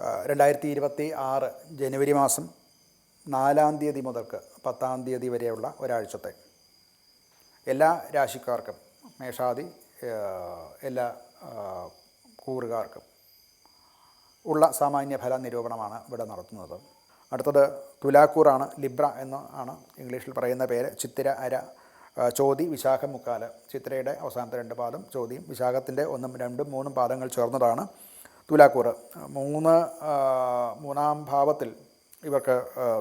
രണ്ടായിരത്തി ഇരുപത്തി ആറ് ജനുവരി മാസം നാലാം തീയതി മുതൽക്ക് പത്താം തീയതി വരെയുള്ള ഒരാഴ്ചത്തെ എല്ലാ രാശിക്കാർക്കും മേഷാദി എല്ലാ കൂറുകാർക്കും ഉള്ള സാമാന്യ ഫല നിരൂപണമാണ് ഇവിടെ നടത്തുന്നത്. അടുത്തത് തുലാക്കൂറാണ് ലിബ്ര എന്ന് ആണ് ഇംഗ്ലീഷിൽ പറയുന്ന പേര്. ചിത്തിര അര ചോതി വിശാഖം മുക്കാൽ. ചിത്രയുടെ അവസാനത്തെ രണ്ട് പാദം ചോതിയും വിശാഖത്തിന്റെ ഒന്നും രണ്ടും മൂന്നും പാദങ്ങൾ ചേർന്നതാണ്. തുലാക്കൂറ് മൂന്ന് മൂന്നാം ഭാവത്തിൽ ഇവർക്ക്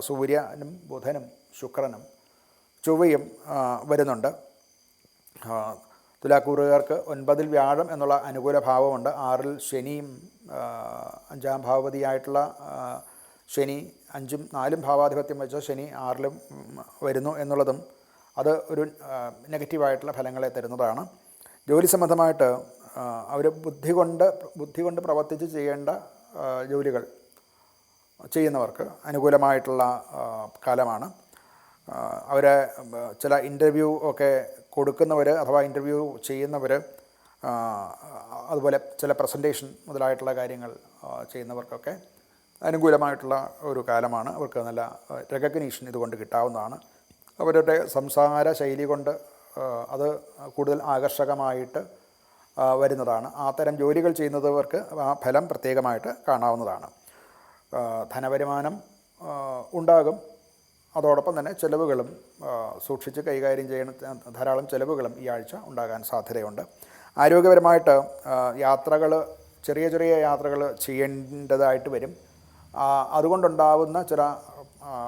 സൂര്യനും ബുധനും ശുക്രനും ചൊവ്വയും വരുന്നുണ്ട്. തുലാക്കൂറുകാർക്ക് ഒൻപതിൽ വ്യാഴം എന്നുള്ള അനുകൂല ഭാവമുണ്ട്. ആറിൽ ശനിയും അഞ്ചാം ഭാവതിയായിട്ടുള്ള ശനി അഞ്ചും നാലും ഭാവാധിപത്യം വെച്ച ശനി ആറിലും വരുന്നു എന്നുള്ളതും അത് ഒരു നെഗറ്റീവായിട്ടുള്ള ഫലങ്ങളെ തരുന്നതാണ്. ജോലി സംബന്ധമായിട്ട് അവർ ബുദ്ധി കൊണ്ട് ബുദ്ധി കൊണ്ട് പ്രവർത്തിച്ച് ചെയ്യേണ്ട ജോലികൾ ചെയ്യുന്നവർക്ക് അനുകൂലമായിട്ടുള്ള കാലമാണ്. അവരെ ചില ഇന്റർവ്യൂ ഒക്കെ കൊടുക്കുന്നവർ അഥവാ ഇന്റർവ്യൂ ചെയ്യുന്നവർ അതുപോലെ ചില പ്രസന്റേഷൻ മുതലായിട്ടുള്ള കാര്യങ്ങൾ ചെയ്യുന്നവർക്കൊക്കെ അനുകൂലമായിട്ടുള്ള ഒരു കാലമാണ്. അവർക്ക് നല്ല റെക്കഗ്നീഷൻ ഇതുകൊണ്ട് കിട്ടാവുന്നതാണ്. അവരുടെ സംസാര ശൈലി കൊണ്ട് അത് കൂടുതൽ ആകർഷകമായിട്ട് വരുന്നതാണ്. ആ തരം ജോലികൾ ചെയ്യുന്നവർക്ക് ആ ഫലം പ്രത്യേകമായിട്ട് കാണാവുന്നതാണ്. ധനവരുമാനം ഉണ്ടാകും. അതോടൊപ്പം തന്നെ ചിലവുകളും സൂക്ഷിച്ച് കൈകാര്യം ചെയ്യുന്ന ധാരാളം ചിലവുകളും ഈ ആഴ്ച ഉണ്ടാകാൻ സാധ്യതയുണ്ട്. ആരോഗ്യപരമായിട്ട് യാത്രകൾ ചെറിയ ചെറിയ യാത്രകൾ ചെയ്യേണ്ടതായിട്ട് വരും. അതുകൊണ്ടുണ്ടാവുന്ന ചില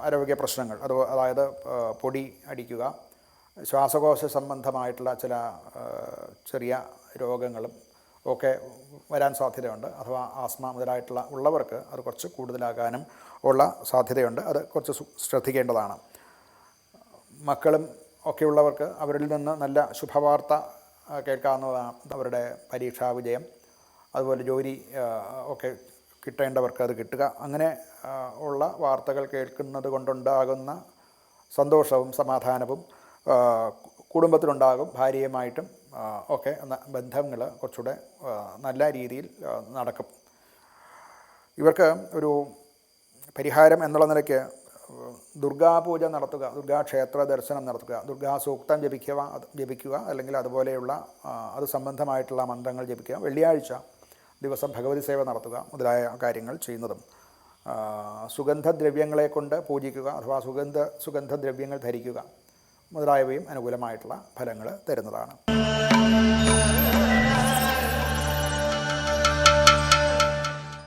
ആരോഗ്യ പ്രശ്നങ്ങൾ അത് അതായത് പൊടി അടിക്കുക ശ്വാസകോശ സംബന്ധമായിട്ടുള്ള ചില ചെറിയ രോഗങ്ങളും ഒക്കെ വരാൻ സാധ്യതയുണ്ട്. അഥവാ ആസ്മ മുതലായിട്ടുള്ള ഉള്ളവർക്ക് അത് കുറച്ച് കൂടുതലാകാനും ഉള്ള സാധ്യതയുണ്ട്. അത് കുറച്ച് ശ്രദ്ധിക്കേണ്ടതാണ്. മക്കളും ഒക്കെയുള്ളവർക്ക് അവരിൽ നിന്ന് നല്ല ശുഭവാർത്ത കേൾക്കാവുന്നതാണ്. അവരുടെ പരീക്ഷാ വിജയം അതുപോലെ ജോലി ഒക്കെ കിട്ടേണ്ടവർക്ക് അത് കിട്ടുക. അങ്ങനെ ഉള്ള വാർത്തകൾ കേൾക്കുന്നത് കൊണ്ടുണ്ടാകുന്ന സന്തോഷവും സമാധാനവും കുടുംബത്തിലുണ്ടാകും. ഭാര്യയുമായിട്ടും ഒക്കെ ബന്ധങ്ങൾ കുറച്ചുകൂടെ നല്ല രീതിയിൽ നടക്കും. ഇവർക്ക് ഒരു പരിഹാരം എന്നുള്ള നിലയ്ക്ക് ദുർഗാപൂജ നടത്തുക ദുർഗാക്ഷേത്ര ദർശനം നടത്തുക ദുർഗാ സൂക്തം ജപിക്കുക ജപിക്കുക അല്ലെങ്കിൽ അതുപോലെയുള്ള അത് സംബന്ധമായിട്ടുള്ള മന്ത്രങ്ങൾ ജപിക്കുക വെള്ളിയാഴ്ച ദിവസം ഭഗവതി സേവ നടത്തുക മുതലായ കാര്യങ്ങൾ ചെയ്യുന്നതും സുഗന്ധദ്രവ്യങ്ങളെ കൊണ്ട് പൂജിക്കുക അഥവാ സുഗന്ധ സുഗന്ധദ്രവ്യങ്ങൾ ധരിക്കുക. മുതലായവയും അനുകൂലമായിട്ടുള്ള ഫലങ്ങൾ തരുന്നതാണ്.